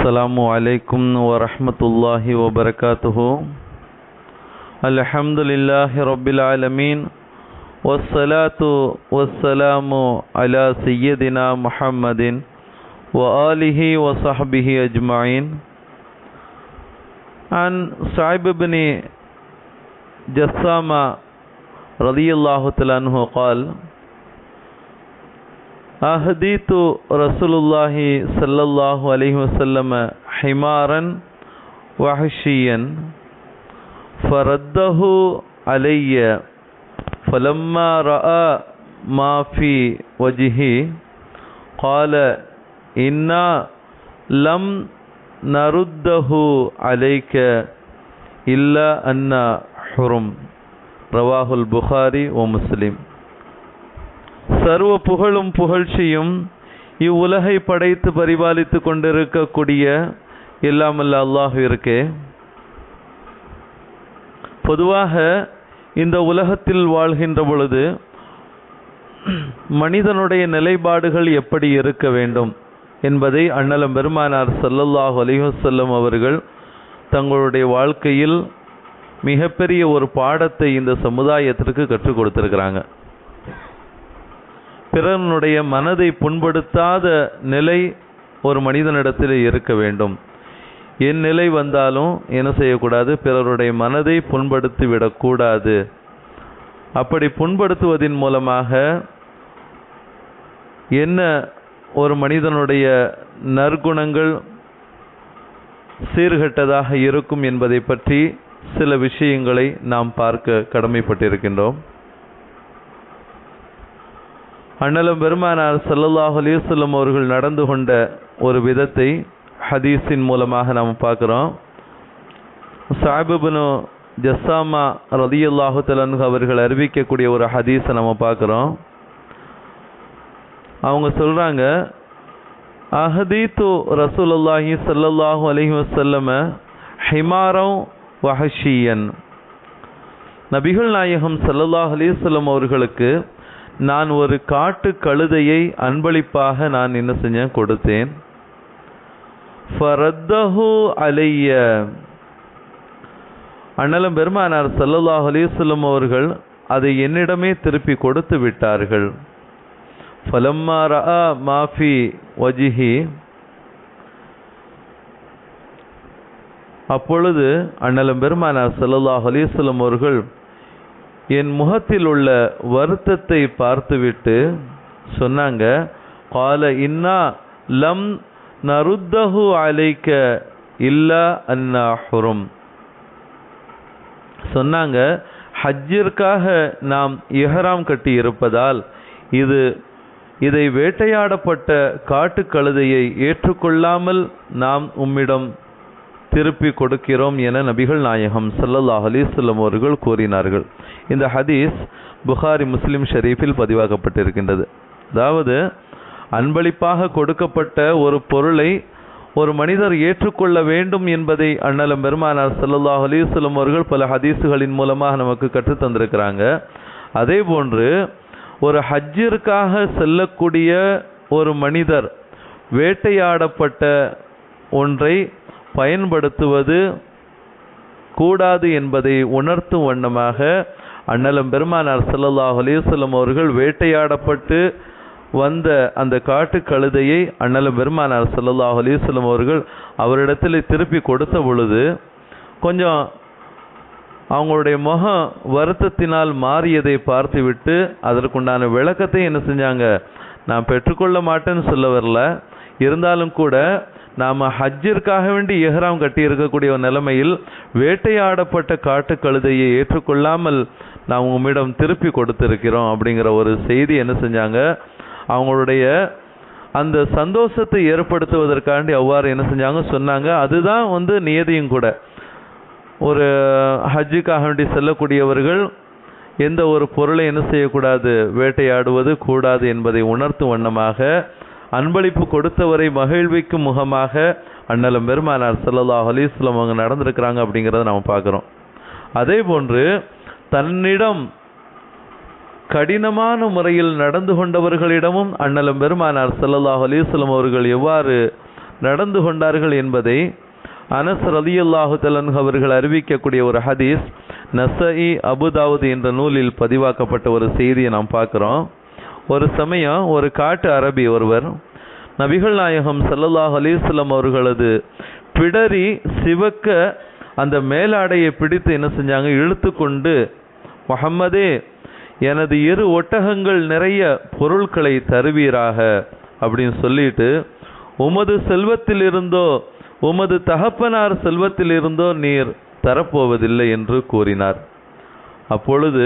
السلام عليكم ورحمة الله وبركاته. الحمد لله رب العالمين والصلاة والسلام على سيدنا محمد وآله وصحبه أجمعين. عن صعب بن جسامة رضي الله تعالى عنه قال أهديت رسول الله صلى الله عليه وسلم حمارا وحشيا فرده علي فلما رأى ما في وجهي قال إنا لم نرده عليك إلا أن حرم. رواه البخاري ومسلم. சர்வ புகழும் புகழ்ச்சியும் இவ்வுலகை படைத்து பரிபாலித்து கொண்டிருக்கக்கூடிய எல்லாமல்ல அல்லாஹ் இருக்கே. பொதுவாக இந்த உலகத்தில் வாழ்கின்ற பொழுது மனிதனுடைய நிலைப்பாடுகள் எப்படி இருக்க வேண்டும் என்பதை அண்ணலம் பெருமானார் சல்லல்லாஹ் அலிஹசல்லம் அவர்கள் தங்களுடைய வாழ்க்கையில் மிகப்பெரிய ஒரு பாடத்தை இந்த சமுதாயத்திற்கு கற்றுக் கொடுத்திருக்கிறாங்க. பிறனுடைய மனதை புண்படுத்தாத நிலை ஒரு மனிதனிடத்தில் இருக்க வேண்டும். என் நிலை வந்தாலும் என்ன செய்யக்கூடாது? பிறருடைய மனதை புண்படுத்தி விடக்கூடாது. அப்படி புண்படுத்துவதன் மூலமாக என்ன ஒரு மனிதனுடைய நற்குணங்கள் சீர்கெட்டதாக இருக்கும் என்பதை பற்றி சில விஷயங்களை நாம் பார்க்க கடமைப்பட்டிருக்கின்றோம். அண்ணலும் பெருமானார் சல்லல்லாஹ் அலிசல்லம் அவர்கள் நடந்து கொண்ட ஒரு விதத்தை ஹதீஸின் மூலமாக நாம் பார்க்குறோம். சாஹிபுனு ஜஸ்ஸாமா ரதியுல்லாஹு தலன்கு அவர்கள் அறிவிக்கக்கூடிய ஒரு ஹதீஸை நம்ம பார்க்குறோம். அவங்க சொல்கிறாங்க அஹதீத்து ரசூலுல்லாஹி சல்லல்லாஹு அலஹி வசல்லம ஹிமாரம் வஹஷியன். நபிகள் நாயகம் சல்லல்லாஹ் அலிசல்லம் அவர்களுக்கு நான் ஒரு காட்டு கழுதையை அன்பளிப்பாக நான் என்ன செஞ்சேன்? கொடுத்தேன். ஃபரத்தஹு அலைய. அண்ணலம் பெருமானார் சல்லல்லாஹ் அலிசல்லம் அவர்கள் அதை என்னிடமே திருப்பி கொடுத்து விட்டார்கள். ஃபலம்மா ரா மாஃபி வஜிஹி. அப்பொழுது அண்ணலம் பெருமானார் சல்லல்லாஹ் அலிசல்லம் அவர்கள் என் முகத்தில் உள்ள வருத்தத்தை பார்த்துவிட்டு சொன்னாங்க கால இன்னா லம் நருத்தஹு அலைக்க இல்லா அன்னாஹுரும் சொன்னாங்க ஹஜ்ஜிற்காக நாம் இஹராம் கட்டி இருப்பதால் இது இதை வேட்டையாடப்பட்ட காட்டு கழுதையை ஏற்றுக்கொள்ளாமல் நாம் உம்மிடம் திருப்பி கொடுக்கிறோம் என நபிகள் நாயகம் சல்லல்லாஹ் அலிஸ்லம் அவர்கள் கூறினார்கள். இந்த ஹதீஸ் புகாரி முஸ்லிம் ஷரீஃபில் பதிவாக்கப்பட்டிருக்கின்றது. அதாவது அன்பளிப்பாக கொடுக்கப்பட்ட ஒரு பொருளை ஒரு மனிதர் ஏற்றுக்கொள்ள வேண்டும் என்பதை அண்ணலம் பெருமானார் சல்லாஹ் அலிஸ்லம் அவர்கள் பல ஹதீஸுகளின் மூலமாக நமக்கு கற்றுத் தந்திருக்கிறாங்க. அதே போன்று ஒரு ஹஜ்ஜிற்காக செல்லக்கூடிய ஒரு மனிதர் வேட்டையாடப்பட்ட ஒன்றை பயன்படுத்துவது கூடாது என்பதை உணர்த்தும் வண்ணமாக அண்ணலம் பெருமானார் சல்லல்லாஹ் அலிவல்லம் அவர்கள் வேட்டையாடப்பட்டு வந்த அந்த காட்டு கழுதையை அண்ணலம் பெருமானார் சல்லல்லாஹ் அலிவல்லம் அவர்கள் அவரிடத்தில் திருப்பி கொடுத்த பொழுது கொஞ்சம் அவங்களுடைய முகம் வருத்தத்தினால் மாறியதை பார்த்துவிட்டு அதற்குண்டான விளக்கத்தை என்ன செஞ்சாங்க? நான் பெற்றுக்கொள்ள மாட்டேன்னு சொல்ல வரல. இருந்தாலும் கூட நாம் ஹஜ்ஜிற்காக வேண்டி எஹ்ராம் கட்டியிருக்கக்கூடிய நிலைமையில் வேட்டையாடப்பட்ட காட்டு கழுதையை ஏற்றுக்கொள்ளாமல் நாம் உம்மிடம் திருப்பி கொடுத்திருக்கிறோம் அப்படிங்கிற ஒரு செய்தி என்ன செஞ்சாங்க? அவங்களுடைய அந்த சந்தோஷத்தை ஏற்படுத்துவதற்காண்டி அவ்வாறு என்ன செஞ்சாங்க? சொன்னாங்க. அதுதான் வந்து நியதியும் கூட. ஒரு ஹஜ்ஜுக்காக வேண்டி செல்லக்கூடியவர்கள் எந்த ஒரு பொருளை என்ன செய்யக்கூடாது? வேட்டையாடுவது கூடாது என்பதை உணர்த்தும் வண்ணமாக அன்பளிப்பு கொடுத்தவரை மகிழ்விக்கும் முகமாக அண்ணலம் பெருமானார் சல்லல்லாஹ் அலிஸ்லாம் அவங்க நடந்திருக்கிறாங்க அப்படிங்கிறத நம்ம பார்க்குறோம். அதே போன்று தன்னிடம் கடினமான முறையில் நடந்து கொண்டவர்களிடமும் அண்ணலம் பெருமானார் சல்லல்லாஹ் அலிஸ்லம் அவர்கள் எவ்வாறு நடந்து கொண்டார்கள் என்பதை அனஸ் ரலியல்லாஹு தலன் அவர்கள் அறிவிக்கக்கூடிய ஒரு ஹதீஸ் நசஇ அபுதாவுது என்ற நூலில் பதிவாக்கப்பட்ட ஒரு செய்தியை நாம் பார்க்குறோம். ஒரு சமயம் ஒரு காட்டு அரபி ஒருவர் நபிகள் நாயகம் சல்லல்லாஹ் அலிஸ்லம் அவர்களது பிடரி சிவக்க அந்த மேலாடையை பிடித்து என்ன செஞ்சாங்க? இழுத்து கொண்டு முகம்மதே எனது இரு ஒட்டகங்கள் நிறைய பொருட்களை தருவீராக அப்படின்னு சொல்லிட்டு உமது செல்வத்தில் இருந்தோ உமது தகப்பனார் செல்வத்தில் இருந்தோ நீர் தரப்போவதில்லை என்று கூறினார். அப்பொழுது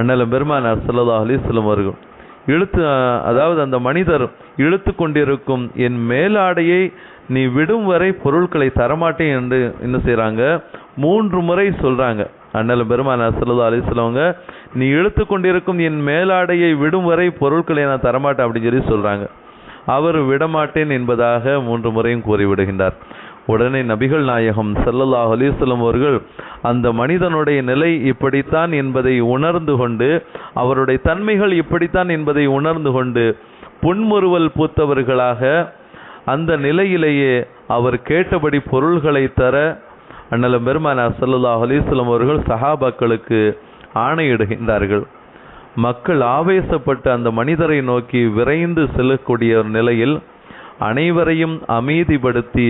அண்ணலம் பெருமானார் ஸல்லல்லாஹு அலைஹி அவர்கள் இழுத்து அதாவது அந்த மனிதர் இழுத்து கொண்டிருக்கும் என் மேலாடையை நீ விடும் வரை பொருட்களை தரமாட்டேன் என்று என்ன செய்கிறாங்க மூன்று முறை சொல்கிறாங்க அண்ணலும் பெருமானார் ஸல்லல்லாஹு அலைஹி நீ இழுத்து கொண்டிருக்கும் என் மேலாடையை விடும் வரை பொருட்களை நான் தரமாட்டேன் அப்படின்னு சொல்லி சொல்கிறாங்க அவர் விடமாட்டேன் என்பதாக மூன்று முறையும் கூறிவிடுகின்றார். உடனே நபிகள் நாயகம் ஸல்லல்லாஹு அலைஹி அவர்கள் அந்த மனிதனுடைய நிலை இப்படித்தான் என்பதை உணர்ந்து கொண்டு அவருடைய தன்மைகள் இப்படித்தான் என்பதை உணர்ந்து கொண்டு புன்முறுவல் பூத்தவர்களாக அந்த நிலையிலேயே அவர் கேட்டபடி பொருள்களை தர அண்ணலம் பெருமானா ஸல்லல்லாஹு அலிஸ்லம் அவர்கள் சஹாபாக்களுக்கு ஆணையிடுகின்றார்கள். மக்கள் ஆவேசப்பட்டு அந்த மனிதரை நோக்கி விரைந்து செல்லக்கூடிய ஒரு நிலையில் அனைவரையும் அமைதிப்படுத்தி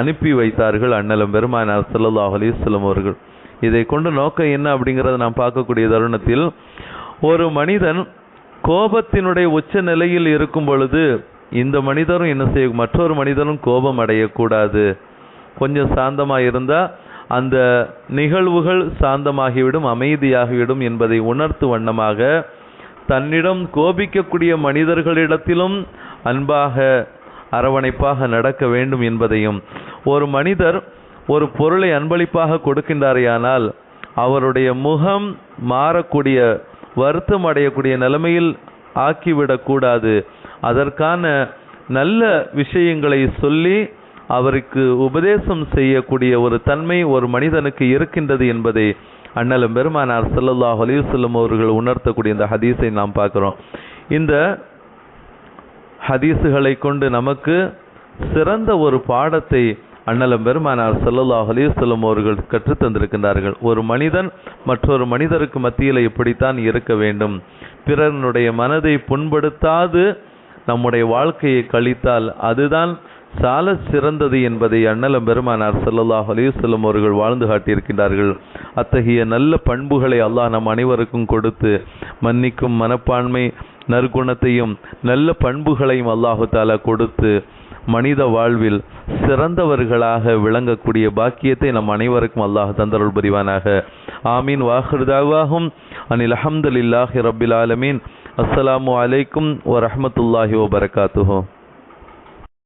அனுப்பி வைத்தார்கள் அண்ணலம் பெருமானார் ஸல்லல்லாஹு அலிஸ்லம் அவர்கள். இதை கொண்டு நோக்கம் என்ன அப்படிங்கிறத நாம் பார்க்கக்கூடிய தருணத்தில் ஒரு மனிதன் கோபத்தினுடைய உச்ச நிலையில் இருக்கும் பொழுது இந்த மனிதரும் என்ன செய்ய மற்றொரு மனிதனும் கோபம் அடையக்கூடாது. கொஞ்சம் சாந்தமாக இருந்தால் அந்த நிகழ்வுகள் சாந்தமாகிவிடும் அமைதியாகிவிடும் என்பதை உணர்த்து வண்ணமாக தன்னிடம் கோபிக்கக்கூடிய மனிதர்களிடத்திலும் அன்பாக அரவணைப்பாக நடக்க வேண்டும் என்பதையும் ஒரு மனிதர் ஒரு பொருளை அன்பளிப்பாக கொடுக்கின்றாரையானால் அவருடைய முகம் மாறக்கூடிய வருத்தம் அடையக்கூடிய நிலைமையில் ஆக்கிவிடக்கூடாது. அதற்கான நல்ல விஷயங்களை சொல்லி அவருக்கு உபதேசம் செய்யக்கூடிய ஒரு தன்மை ஒரு மனிதனுக்கு இருக்கின்றது என்பதை அண்ணலும் பெருமானார் ஸல்லல்லாஹு அலிவசல்லம் அவர்கள் உணர்த்தக்கூடிய இந்த ஹதீஸை நாம் பார்க்குறோம். இந்த ஹதீஸுகளை கொண்டு நமக்கு சிறந்த ஒரு பாடத்தை அண்ணலம் பெருமானார் ஸல்லல்லாஹு அலிவசல்லம் அவர்கள் கற்றுத் தந்திருக்கின்றார்கள். ஒரு மனிதன் மற்றொரு மனிதருக்கு மத்தியில் இப்படித்தான் இருக்க வேண்டும். பிறனுடைய மனதை புண்படுத்தாது நம்முடைய வாழ்க்கையை கழித்தால் அதுதான் சால சிறந்தது என்பதை அண்ணலம் பெருமானார் ஸல்லல்லாஹு அலையுசல்லம் அவர்கள் வாழ்ந்து காட்டியிருக்கின்றார்கள். அத்தகைய நல்ல பண்புகளை அல்லாஹ் நம் அனைவருக்கும் கொடுத்து மன்னிக்கும் மனப்பான்மை நற்குணத்தையும் நல்ல பண்புகளையும் அல்லாஹு தாலா கொடுத்து மனித வாழ்வில் சிறந்தவர்களாக விளங்கக்கூடிய பாக்கியத்தை நம் அனைவருக்கும் அல்லாஹ் தந்தருள் புரிவானாக. ஆமீன். வாஹிருதாவாகும் அனில் அஹம்துலில்லாஹி ரபில் ஆலமீன். அஸ்ஸலாமு அலைக்கும் ஓ வபரகாத்துஹு